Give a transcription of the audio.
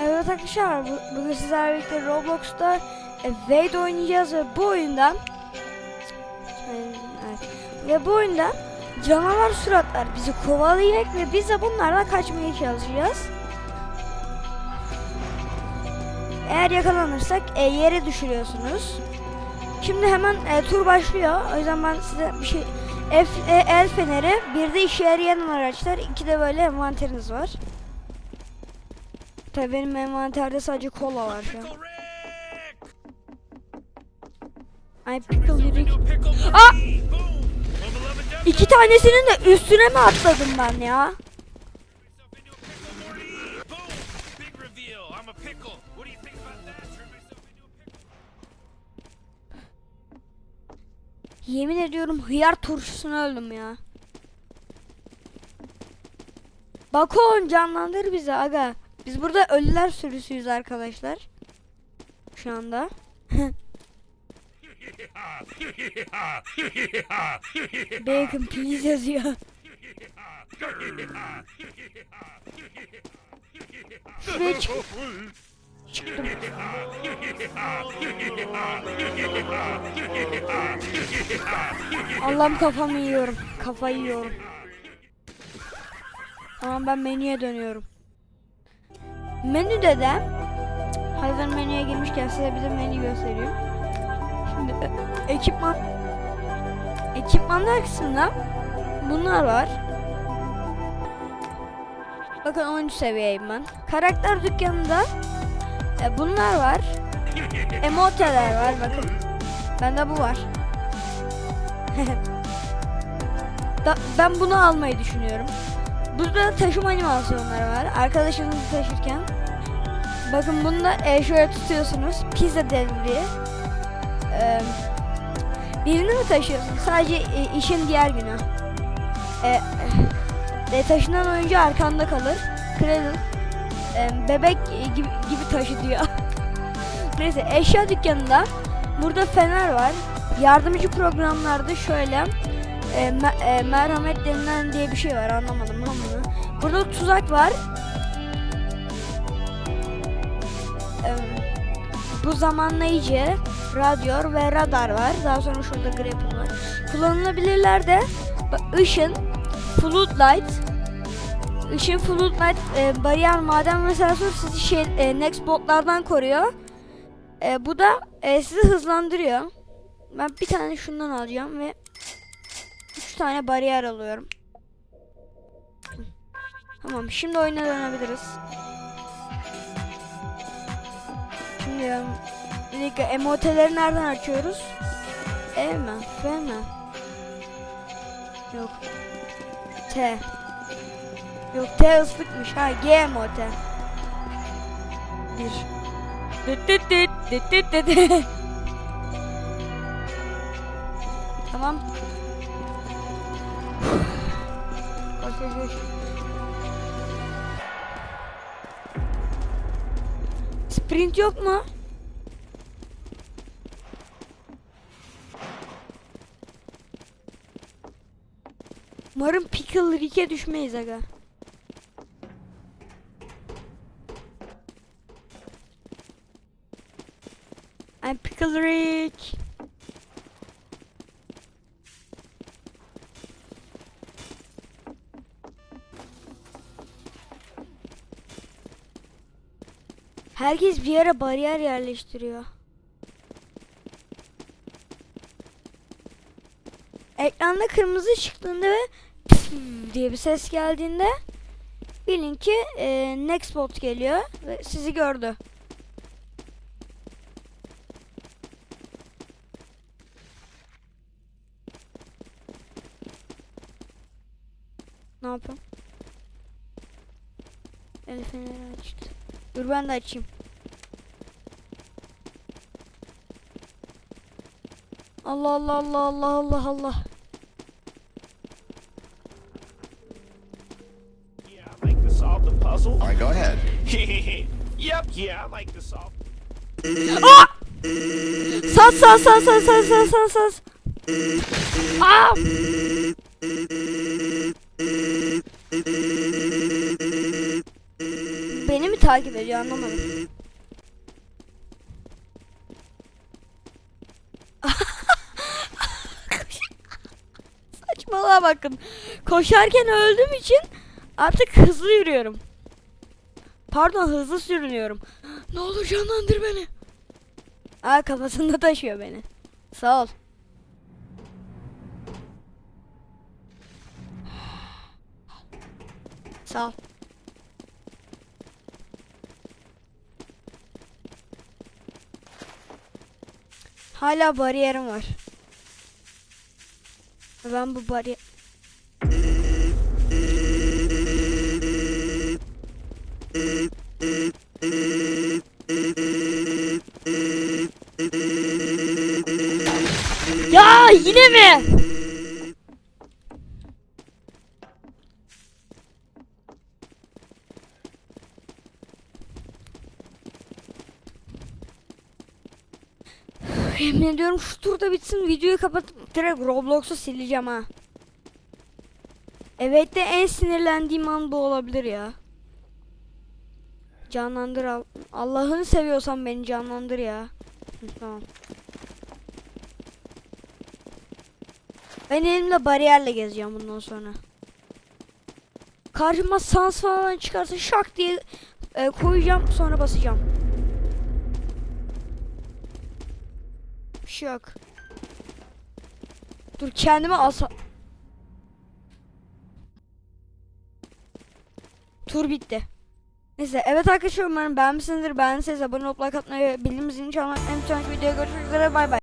Evet arkadaşlar bu- bugün sizlerle birlikte Roblox'ta e, Wade oynayacağız ve bu oyunda ve bu oyunda canavar suratlar bizi kovalayacak ve biz de bunlardan kaçmaya çalışacağız. Eğer yakalanırsak e, yere düşürüyorsunuz. Şimdi hemen e, tur başlıyor. O yüzden ben size bir şey F, e, el feneri, bir de işe yarayan araçlar, iki de böyle envanteriniz var. Tabii benim envanterde sadece kola var şu an. Ay pickle Rick. Aa! İki tanesinin de üstüne mi atladım ben ya? Yemin ediyorum hıyar turşusunu öldüm ya. Bakon canlandır bizi aga. Biz burada ölüler sürüsüyüz arkadaşlar. Şu anda. Bacon please yazıyor. Şuraya çık. Çıktım. Allah'ım kafamı yiyorum. Kafayı yiyorum. Tamam ben menüye dönüyorum. Menüde de hazır menüye girmişken size bir de menü göstereyim. Şimdi e, ekipman ekipmanlar kısmında bunlar var. Bakın 13 seviyeyim ben. Karakter dükkanında e, bunlar var. Emoteler var bakın. Bende bu var. Da- ben bunu almayı düşünüyorum. Burada taşıma animasyonları var. Arkadaşınızı taşırken. Bakın bunda e, şöyle tutuyorsunuz. Pizza devri. E, birini mi taşıyorsun? Sadece e, işin diğer günü. E, e, taşınan oyuncu arkanda kalır. Cradle. E, bebek gibi, gibi taşı diyor. Neyse eşya dükkanında burada fener var. Yardımcı programlarda şöyle e, me- e, merhamet denilen diye bir şey var anlamadım ben bunu. Burada tuzak var. E, bu zamanlayıcı, radyo ve radar var. Daha sonra şurada grapple var. Kullanılabilirler de ışın, floodlight, ışın floodlight, e, bariyer, maden ve sensör sizi şey, e, next botlardan koruyor. E, bu da e, sizi hızlandırıyor. Ben bir tane şundan alacağım ve 3 tane bariyer alıyorum. Tamam şimdi oyuna dönebiliriz. Şimdi ya, bir dakika emoteleri nereden açıyoruz? E mi? F mi? Yok. T. Yok T ıslıkmış ha G emote. Bir. Düt düt düt düt düt düt. Tamam. Sprint yok mu? Umarım Pickle Rick'e düşmeyiz aga. I'm Pickle Rick. Herkes bir yere bariyer yerleştiriyor. Ekranda kırmızı çıktığında ve diye bir ses geldiğinde bilin ki e, next bot geliyor ve sizi gördü. Ne yapayım? El feneri açtı. Dur ben de açayım. Allah Allah Allah Allah Allah Allah. Yeah, I like to solve the puzzle. All right, go ahead. yep, yeah, I like to solve. Sas sas sas sas sas sas sas sas. Aa! Beni mi takip ediyor anlamadım. Saçmalığa bakın. Koşarken öldüğüm için artık hızlı yürüyorum. Pardon hızlı sürünüyorum. Ne olur canlandır beni. Aa kafasında taşıyor beni. Sağ ol. Sağ ol. Hala bariyerim var. Ben bu bariyer... Ya yine mi? Yemin ediyorum şu turda bitsin videoyu kapatıp direkt Roblox'u sileceğim ha. Evet de en sinirlendiğim an bu olabilir ya. Canlandır al. Allah'ını seviyorsan beni canlandır ya. Tamam. Ben elimle bariyerle gezeceğim bundan sonra. Karşıma sans falan çıkarsa şak diye e, koyacağım sonra basacağım. Bir şey yok. Dur kendime asa... Tur bitti. Neyse evet arkadaşlar umarım beğenmişsinizdir. Beğendiyseniz abone olup like atmayı bildirim zilini çalmayı unutmayın. Bir sonraki videoya görüşmek üzere bay bay.